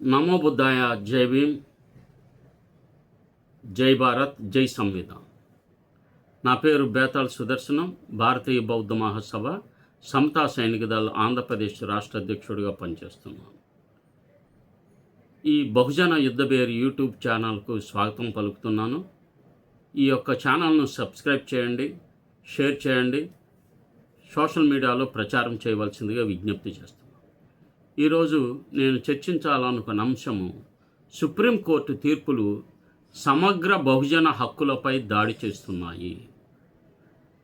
నమో బుద్ధాయ జై భీమ్ జై భారత్ జై సంవిధాన్. నా పేరు బేతాళ్ సుదర్శనం భారతీయ బౌద్ధ మహాసభ సమతా సైనిక దళ ఆంధ్రప్రదేశ్ రాష్ట్ర అధ్యక్షుడిగా పనిచేస్తున్నాను. ఈ బహుజన యుద్ధబేరి యూట్యూబ్ ఛానల్కు స్వాగతం పలుకుతున్నాను. ఈ యొక్క ఛానల్ను సబ్స్క్రైబ్ చేయండి షేర్ చేయండి సోషల్ మీడియాలో ప్రచారం చేయవలసిందిగా విజ్ఞప్తి చేస్తున్నాను. ఈరోజు నేను చర్చించాలనుకున్న అంశము సుప్రీంకోర్టు తీర్పులు సమగ్ర బహుజన హక్కులపై దాడి చేస్తున్నాయి.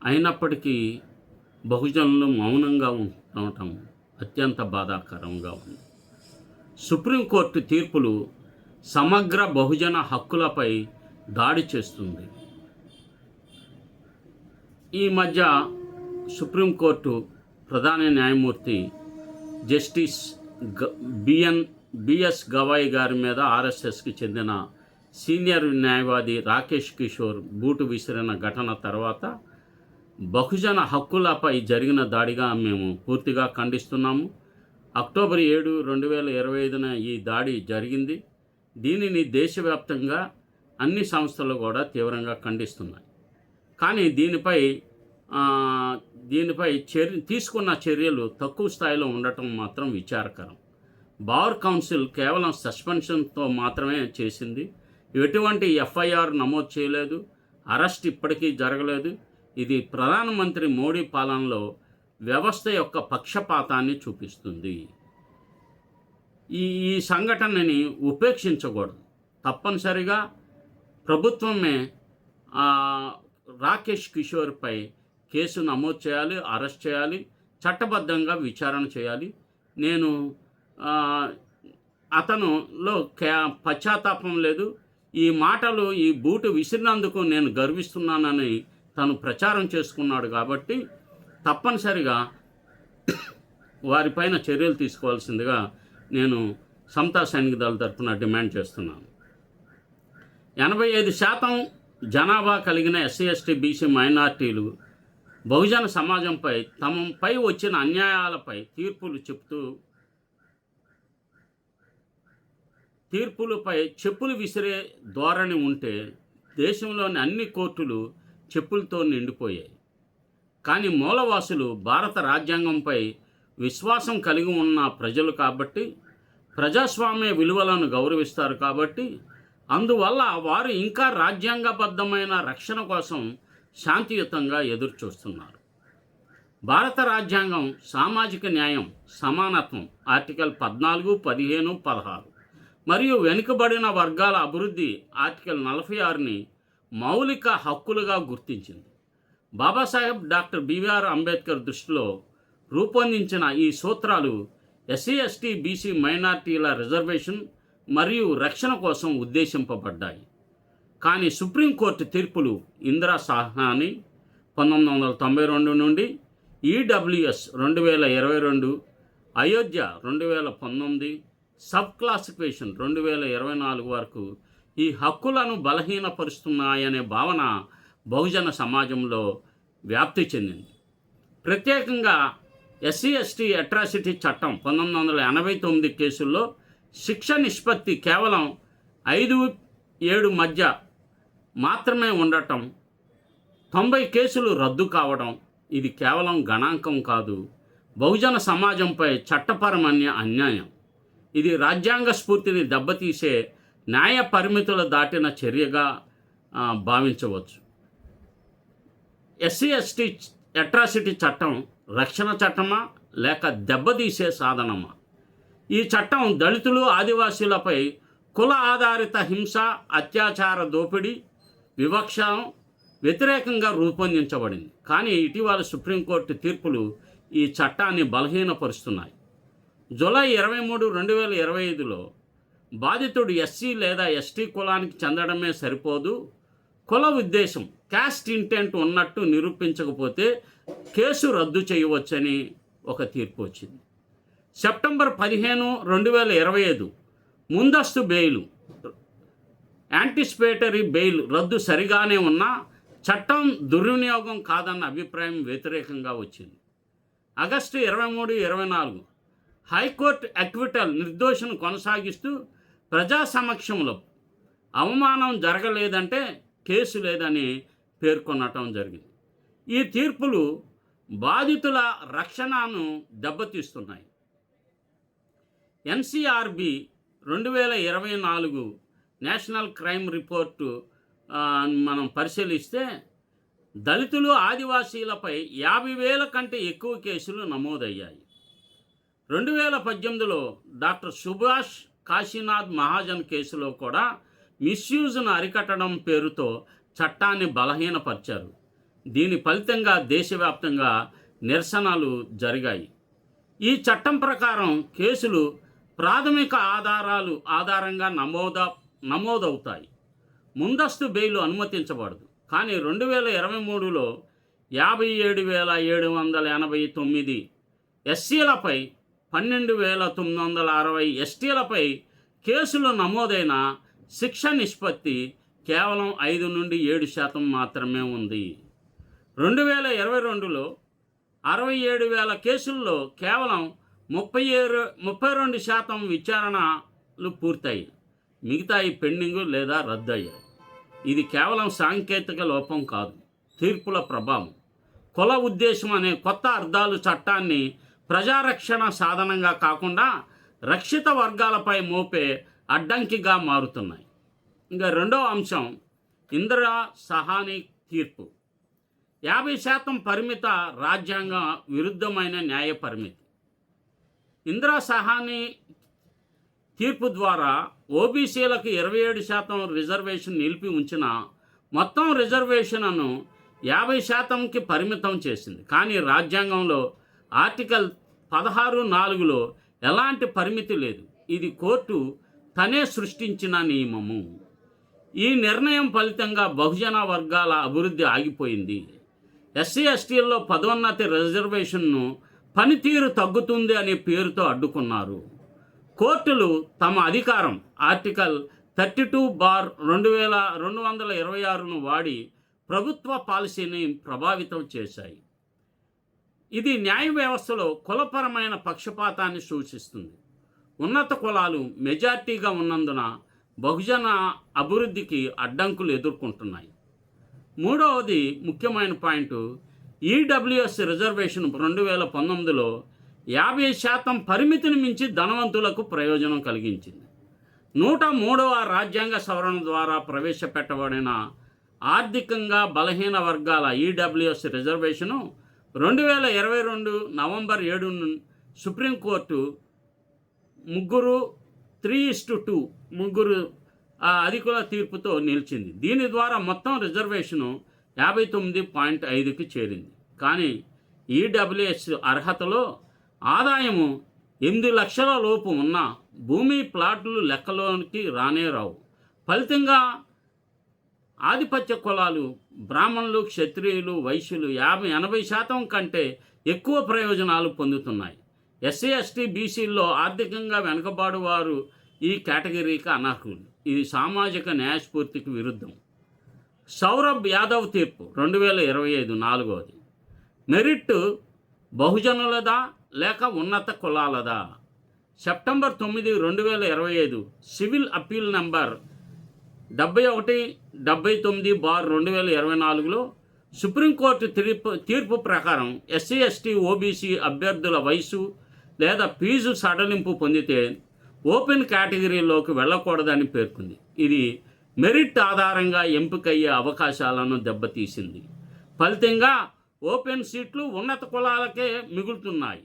అయినప్పటికీ బహుజనులు మౌనంగా ఉండటం అత్యంత బాధాకరంగా ఉంది. సుప్రీంకోర్టు తీర్పులు సమగ్ర బహుజన హక్కులపై దాడి చేస్తుంది. ఈ మధ్య సుప్రీంకోర్టు ప్రధాన న్యాయమూర్తి జస్టిస్ బిఎన్ బిఎస్ గవాయి గారి మీద ఆర్ఎస్ఎస్కి చెందిన సీనియర్ న్యాయవాది రాకేష్ కిషోర్ బూటు విసిరిన ఘటన తర్వాత బహుజన హక్కులపై జరిగిన దాడిగా మేము పూర్తిగా ఖండిస్తున్నాము. అక్టోబర్ ఏడు రెండు వేల ఇరవై ఐదున ఈ దాడి జరిగింది. దీనిని దేశవ్యాప్తంగా అన్ని సంస్థలు కూడా తీవ్రంగా ఖండిస్తున్నాయి. కానీ దీనిపై దీనిపై చర్య తీసుకున్న చర్యలు తక్కువ స్థాయిలో ఉండటం మాత్రం విచారకరం. బార్ కౌన్సిల్ కేవలం సస్పెన్షన్తో మాత్రమే చేసింది. ఎటువంటి ఎఫ్ఐఆర్ నమోదు చేయలేదు. అరెస్ట్ ఇప్పటికీ జరగలేదు. ఇది ప్రధానమంత్రి మోడీ పాలనలో వ్యవస్థ యొక్క పక్షపాతాన్ని చూపిస్తుంది. ఈ ఈ సంఘటనని ఉపేక్షించకూడదు. తప్పనిసరిగా ప్రభుత్వమే రాకేష్ కిషోర్పై కేసు నమోదు చేయాలి అరెస్ట్ చేయాలి చట్టబద్ధంగా విచారణ చేయాలి. నేను అతనులో క్యా పశ్చాత్తాపం లేదు. ఈ మాటలు ఈ బూటు విసిరినందుకు నేను గర్విస్తున్నానని తను ప్రచారం చేసుకున్నాడు కాబట్టి తప్పనిసరిగా వారిపైన చర్యలు తీసుకోవాల్సిందిగా నేను సమతా సైనిక దళ తరఫున డిమాండ్ చేస్తున్నాను. ఎనభై ఐదు శాతం జనాభా కలిగిన ఎస్సీ ఎస్టీ బీసీ మైనార్టీలు బహుజన సమాజంపై తమపై వచ్చిన అన్యాయాలపై తీర్పులు చెప్తూ తీర్పులపై చెప్పులు విసిరే ధోరణి ఉంటే దేశంలోని అన్ని కోర్టులు చెప్పులతో నిండిపోయాయి. కానీ మూలవాసులు భారత రాజ్యాంగంపై విశ్వాసం కలిగి ఉన్న ప్రజలు కాబట్టి ప్రజాస్వామ్య విలువలను గౌరవిస్తారు కాబట్టి అందువల్ల వారు ఇంకా రాజ్యాంగబద్ధమైన రక్షణ కోసం శాంతియుతంగా ఎదురుచూస్తున్నారు. భారత రాజ్యాంగం సామాజిక న్యాయం సమానత్వం ఆర్టికల్ పద్నాలుగు పదిహేను పదహారు మరియు వెనుకబడిన వర్గాల అభివృద్ధి ఆర్టికల్ నలభై ఆరుని మౌలిక హక్కులుగా గుర్తించింది. బాబాసాహెబ్ డాక్టర్ బివిఆర్ అంబేద్కర్ దృష్టిలో రూపొందించిన ఈ సూత్రాలు ఎస్సీ ఎస్టీ బీసీ మైనార్టీల రిజర్వేషన్ మరియు రక్షణ కోసం ఉద్దేశింపబడ్డాయి. కానీ సుప్రీంకోర్టు తీర్పులు ఇందిరా సాహాని పంతొమ్మిది వందల తొంభై రెండు నుండి ఈడబ్ల్యూఎస్ రెండు వేల ఇరవై రెండు అయోధ్య రెండు వేల పంతొమ్మిది సబ్ క్లాసిఫికేషన్ రెండు వేల ఇరవై నాలుగు వరకు ఈ హక్కులను బలహీనపరుస్తున్నాయనే భావన బహుజన సమాజంలో వ్యాప్తి చెందింది. ప్రత్యేకంగా ఎస్సీ ఎస్టీ అట్రాసిటీ చట్టం పంతొమ్మిది వందల ఎనభై తొమ్మిది కేసుల్లో శిక్ష నిష్పత్తి కేవలం ఐదు ఏడు మధ్య మాత్రమే ఉండటం తొంభై కేసులు రద్దు కావడం ఇది కేవలం గణాంకం కాదు బహుజన సమాజంపై చట్టపరమైన అన్యాయం. ఇది రాజ్యాంగ స్ఫూర్తిని దెబ్బతీసే న్యాయ పరిమితులు దాటిన చర్యగా భావించవచ్చు. ఎస్సీ ఎస్టీ అట్రాసిటీ చట్టం రక్షణ చట్టమా లేక దెబ్బతీసే సాధనమా? ఈ చట్టం దళితులు ఆదివాసీలపై కుల ఆధారిత హింస అత్యాచార దోపిడీ వివక్ష వ్యతిరేకంగా రూపొందించబడింది. కానీ ఇటీవల సుప్రీంకోర్టు తీర్పులు ఈ చట్టాన్ని బలహీనపరుస్తున్నాయి. జూలై ఇరవై మూడు రెండు వేల ఇరవై ఐదులో బాధితుడు ఎస్సీ లేదా ఎస్టీ కులానికి చెందడమే సరిపోదు. కుల ఉద్దేశం క్యాస్ట్ ఇంటెంట్ ఉన్నట్టు నిరూపించకపోతే కేసు రద్దు చేయవచ్చని ఒక తీర్పు వచ్చింది. సెప్టెంబర్ పదిహేను రెండు వేల ఇరవై ఐదు ముందస్తు బెయిలు యాంటిసిపేటరీ బెయిల్ రద్దు సరిగానే ఉన్నా చట్టం దుర్వినియోగం కాదన్న అభిప్రాయం వ్యతిరేకంగా వచ్చింది. ఆగస్టు ఇరవై మూడు ఇరవై నాలుగు హైకోర్టు అక్విటల్ నిర్దోషను కొనసాగిస్తూ ప్రజా సమక్షంలో అవమానం జరగలేదంటే కేసు లేదని పేర్కొనటం జరిగింది. ఈ తీర్పులు బాధితుల రక్షణను దెబ్బతీస్తున్నాయి. ఎన్సీఆర్బి రెండు వేల ఇరవై నాలుగు నేషనల్ క్రైమ్ రిపోర్టు మనం పరిశీలిస్తే దళితులు ఆదివాసీలపై యాభై వేల కంటే ఎక్కువ కేసులు నమోదయ్యాయి. రెండు వేల పద్దెనిమిదిలో డాక్టర్ సుభాష్ కాశీనాథ్ మహాజన్ కేసులో కూడా మిస్యూజ్ను అరికట్టడం పేరుతో చట్టాన్ని బలహీనపరిచారు. దీని ఫలితంగా దేశవ్యాప్తంగా నిరసనలు జరిగాయి. ఈ చట్టం ప్రకారం కేసులు ప్రాథమిక ఆధారాలు ఆధారంగా నమోద నమోదవుతాయి. ముందస్తు బెయిల్ అనుమతించబడదు. కానీ రెండు వేల ఇరవై మూడులో యాభై ఏడు వేల ఏడు వందల ఎనభై తొమ్మిది ఎస్సీలపై పన్నెండు వేల తొమ్మిది వందల అరవై ఎస్టీలపై కేసులు నమోదైన శిక్ష నిష్పత్తి కేవలం ఐదు నుండి ఏడు శాతం మాత్రమే ఉంది. రెండు వేల ఇరవై రెండులో అరవై ఏడు వేల కేసుల్లో కేవలం ముప్పై ఏడు ముప్పై రెండు శాతం విచారణలు మిగతా మిగతాయి పెండింగు లేదా రద్దయ్యాయి. ఇది కేవలం సాంకేతిక లోపం కాదు తీర్పుల ప్రభావం. కుల ఉద్దేశం అనే కొత్త అర్థాలు చట్టాన్ని ప్రజారక్షణ సాధనంగా కాకుండా రక్షిత వర్గాలపై మోపే అడ్డంకిగా మారుతున్నాయి. ఇంకా రెండో అంశం ఇందిరా సహాని తీర్పు. యాభై శాతం పరిమిత రాజ్యాంగ విరుద్ధమైన న్యాయ పరిమితి. ఇందిరా సహాని తీర్పు ద్వారా ఓబీసీలకు ఇరవై ఏడు శాతం రిజర్వేషన్ నిలిపి ఉంచిన మొత్తం రిజర్వేషన్ను యాభై శాతంకి పరిమితం చేసింది. కానీ రాజ్యాంగంలో ఆర్టికల్ పదహారు నాలుగులో ఎలాంటి పరిమితి లేదు. ఇది కోర్టు తనే సృష్టించిన నియమము. ఈ నిర్ణయం ఫలితంగా బహుజన వర్గాల అభివృద్ధి ఆగిపోయింది. ఎస్సీ ఎస్టీల్లో పదోన్నతి రిజర్వేషన్ను పనితీరు తగ్గుతుంది అనే పేరుతో అడ్డుకున్నారు. కోర్టులు తమ అధికారం ఆర్టికల్ థర్టీ టూ బార్ రెండు వేల రెండు వందల ఇరవై ఆరును వాడి ప్రభుత్వ పాలసీని ప్రభావితం చేశాయి. ఇది న్యాయ వ్యవస్థలో కులపరమైన పక్షపాతాన్ని సూచిస్తుంది. ఉన్నత కులాలు మెజార్టీగా ఉన్నందున బహుజన అభివృద్ధికి అడ్డంకులు ఎదుర్కొంటున్నాయి. మూడవది ముఖ్యమైన పాయింట్ ఈడబ్ల్యూఎస్ రిజర్వేషన్ రెండు వేల పంతొమ్మిదిలో యాభై శాతం పరిమితిని మించి ధనవంతులకు ప్రయోజనం కలిగించింది. నూట మూడవ రాజ్యాంగ సవరణ ద్వారా ప్రవేశపెట్టబడిన ఆర్థికంగా బలహీన వర్గాల ఈడబ్ల్యూఎస్ రిజర్వేషను రెండు వేల ఇరవై రెండు నవంబర్ ఏడు సుప్రీంకోర్టు ముగ్గురు త్రీ ఇస్టు టూ ముగ్గురు అధికుల తీర్పుతో నిలిచింది. దీని ద్వారా మొత్తం రిజర్వేషను యాభై తొమ్మిది పాయింట్ ఐదుకి చేరింది. కానీ ఈడబ్ల్యూఎస్ అర్హతలో ఆదాయము ఎనిమిది లక్షల లోపు ఉన్న భూమి ప్లాట్లు లెక్కలోనికి రానే రావు. ఫలితంగా ఆధిపత్య కులాలు బ్రాహ్మణులు క్షత్రియులు వైశ్యులు యాభై ఎనభై శాతం కంటే ఎక్కువ ప్రయోజనాలు పొందుతున్నాయి. ఎస్సీ ఎస్టీ బీసీల్లో ఆర్థికంగా వెనుకబాడు వారు ఈ కేటగిరీకి అనర్హులు. ఇది సామాజిక న్యాయస్ఫూర్తికి విరుద్ధం. సౌరభ్ యాదవ్ తీర్పు రెండు వేల ఇరవై ఐదు నాలుగవది మెరిట్ బహుజనులదా లేక ఉన్నత కులాలదా సెప్టెంబర్ తొమ్మిది రెండు వేల ఇరవై ఐదు సివిల్ అప్పీల్ నంబర్ డెబ్బై ఒకటి డెబ్బై తొమ్మిది బార్ రెండు వేల ఇరవై నాలుగులో సుప్రీంకోర్టు తీర్పు తీర్పు ప్రకారం ఎస్సీ ఎస్టీ ఓబీసీ అభ్యర్థుల వయసు లేదా ఫీజు సడలింపు పొందితే ఓపెన్ కేటగిరీలోకి వెళ్ళకూడదని పేర్కొంది. ఇది మెరిట్ ఆధారంగా ఎంపికయ్యే అవకాశాలను దెబ్బతీసింది. ఫలితంగా ఓపెన్ సీట్లు ఉన్నత కులాలకే మిగులుతున్నాయి.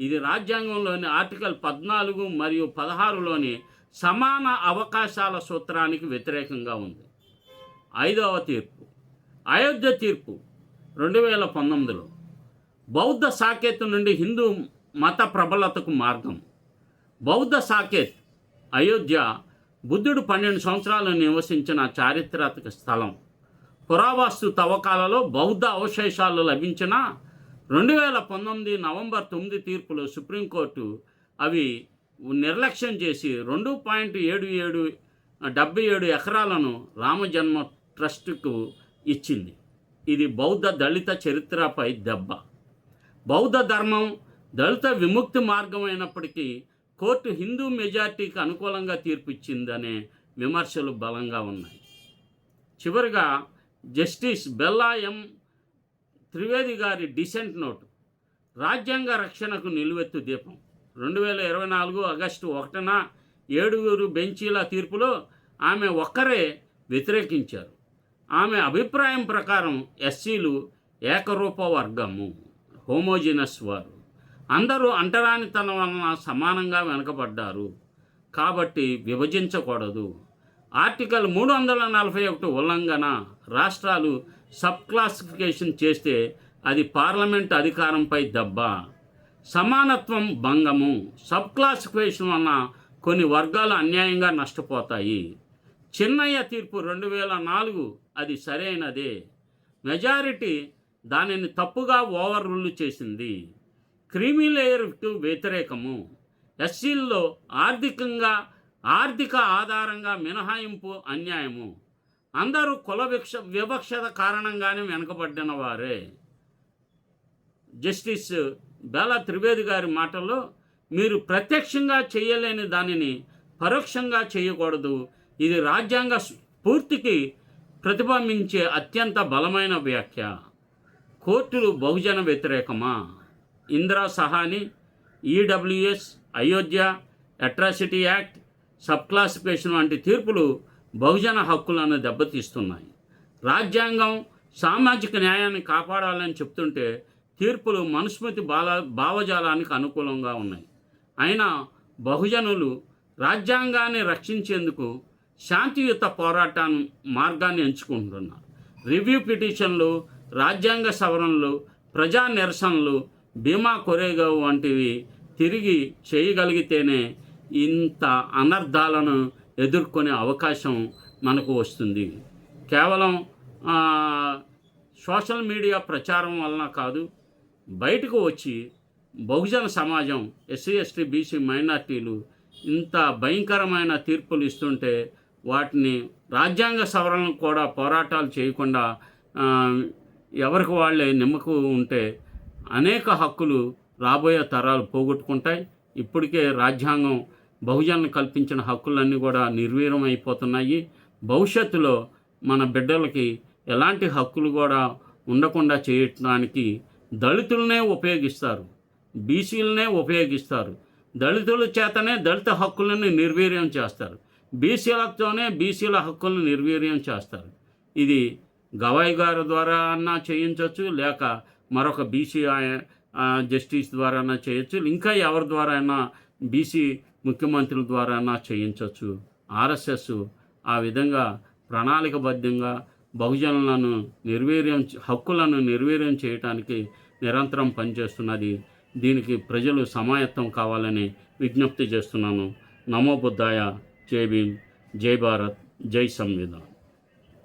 ఇది రాజ్యాంగంలోని ఆర్టికల్ పద్నాలుగు మరియు పదహారులోని సమాన అవకాశాల సూత్రానికి వ్యతిరేకంగా ఉంది. ఐదవ తీర్పు. అయోధ్య తీర్పు రెండు వేల పంతొమ్మిదిలో. బౌద్ధ సాకేత్ నుండి హిందూ మత ప్రబలతకు మార్గం. బౌద్ధ సాకేత్ అయోధ్య బుద్ధుడు పన్నెండు సంవత్సరాలు నివసించిన చారిత్రాత్మక స్థలం. పురావస్తు తవ్వకాలలో బౌద్ధ అవశేషాలు లభించిన రెండు వేల పంతొమ్మిది నవంబర్ తొమ్మిది తీర్పులో సుప్రీంకోర్టు అవి నిర్లక్ష్యం చేసి రెండు పాయింట్ ఏడు ఏడు డెబ్బై ఏడు ఎకరాలను రామజన్మ ట్రస్టుకు ఇచ్చింది. ఇది బౌద్ధ దళిత చరిత్రపై దెబ్బ. బౌద్ధ ధర్మం దళిత విముక్తి మార్గం అయినప్పటికీ కోర్టు హిందూ మెజార్టీకి అనుకూలంగా తీర్పు ఇచ్చిందనే విమర్శలు బలంగా ఉన్నాయి. చివరిగా జస్టిస్ బెల్లా ఎం. త్రివేది గారి డిసెంట్ నోటు రాజ్యాంగ రక్షణకు నిలువెత్తు దీపం. రెండు వేల ఇరవై నాలుగు ఆగస్టు ఒకటిన ఏడుగురు బెంచీల తీర్పులో ఆమె ఒక్కరే వ్యతిరేకించారు. ఆమె అభిప్రాయం ప్రకారం ఎస్సీలు ఏకరూప వర్గము హోమోజినస్ వారు. అందరూ అంటరానితనం వలన సమానంగా వెనకబడ్డారు. కాబట్టి విభజించకూడదు. ఆర్టికల్ మూడు వందల నలభై ఒకటి ఉల్లంఘన రాష్ట్రాలు సబ్ క్లాసిఫికేషన్ చేస్తే అది పార్లమెంట్ అధికారంపై దెబ్బ. సమానత్వం భంగము. సబ్ క్లాసిఫికేషన్ వలన కొన్ని వర్గాలు అన్యాయంగా నష్టపోతాయి. చిన్నయ్య తీర్పు రెండు వేల నాలుగు అది సరైనదే. మెజారిటీ దానిని తప్పుగా ఓవర్ రూల్ చేసింది. క్రీమీ లేయర్కు వ్యతిరేకము. ఎస్సీల్లో ఆర్థికంగా ఆర్థిక ఆధారంగా మినహాయింపు అన్యాయము. అందరూ కుల విక్ష వివక్షత కారణంగానే వెనుకబడిన వారే. జస్టిస్ బేలా త్రివేది గారి మాటల్లో మీరు ప్రత్యక్షంగా చేయలేని దానిని పరోక్షంగా చేయకూడదు. ఇది రాజ్యాంగ స్ఫూర్తికి ప్రతిబింబించే అత్యంత బలమైన వ్యాఖ్య. కోర్టులు బహుజన వ్యతిరేకమా? Indira Sawhney EWS Ayodhya atrocity act sub classification వంటి తీర్పులు బహుజన హక్కులను దెబ్బతీస్తున్నాయి. రాజ్యాంగం సామాజిక న్యాయాన్ని కాపాడాలని చెప్తుంటే తీర్పులు మనుస్మృతి బాల భావజాలానికి అనుకూలంగా ఉన్నాయి. అయినా బహుజనులు రాజ్యాంగాన్ని రక్షించేందుకు శాంతియుత పోరాటం మార్గాన్ని ఎంచుకుంటున్నారు. రివ్యూ పిటిషన్లు రాజ్యాంగ సవరణలు ప్రజా నిరసనలు భీమా కొరేగావ్ వంటివి తిరిగి చేయగలిగితేనే ఇంత అనర్థాలను ఎదుర్కొనే అవకాశం మనకు వస్తుంది. కేవలం సోషల్ మీడియా ప్రచారం వలన కాదు బయటకు వచ్చి బహుజన సమాజం ఎస్సీ ఎస్టీ బీసీ మైనార్టీలు ఇంత భయంకరమైన తీర్పులు ఇస్తుంటే వాటిని రాజ్యాంగ సవరణ కూడా పోరాటాలు చేయకుండా ఎవరికి వాళ్ళే నిమ్మకు ఉంటే అనేక హక్కులు రాబోయే తరాలు పోగొట్టుకుంటాయి. ఇప్పటికే రాజ్యాంగం బహుజనులు కల్పించిన హక్కులన్నీ కూడా నిర్వీర్యం అయిపోతున్నాయి భవిష్యత్తులో మన బిడ్డలకి ఎలాంటి హక్కులు కూడా ఉండకుండా చేయడానికి దళితులనే ఉపయోగిస్తారు. బీసీలనే ఉపయోగిస్తారు. దళితుల చేతనే దళిత హక్కులను నిర్వీర్యం చేస్తారు. బీసీలతోనే బీసీల హక్కులను నిర్వీర్యం చేస్తారు. ఇది గవాయి గారి ద్వారా అన్నా చేయించవచ్చు లేక మరొక బీసీ జస్టిస్ ద్వారా అయినా చేయొచ్చు ఇంకా ఎవరి ద్వారా అయినా బీసీ ముఖ్యమంత్రుల ద్వారా చేయించవచ్చు ఆర్ఎస్ఎస్ ఆ విధంగా ప్రణాళికబద్ధంగా బహుజనులను నిర్వీర్యం హక్కులను నిర్వీర్యం చేయటానికి నిరంతరం పనిచేస్తున్నది. దీనికి ప్రజలు సమాయత్తం కావాలని విజ్ఞప్తి చేస్తున్నాను. నమో బుద్ధాయ. జై భీమ్. జై భారత్. జై సంవిధాన్.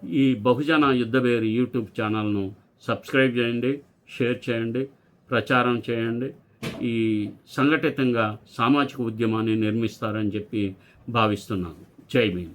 ఈ బహుజన యుద్ధవేరి యూట్యూబ్ ఛానల్ను సబ్స్క్రైబ్ చేయండి షేర్ చేయండి ప్రచారం చేయండి. ఈ సంఘటితంగా సామాజిక ఉద్యమాన్ని నిర్మిస్తారని చెప్పి భావిస్తున్నాను. జై భీమ్.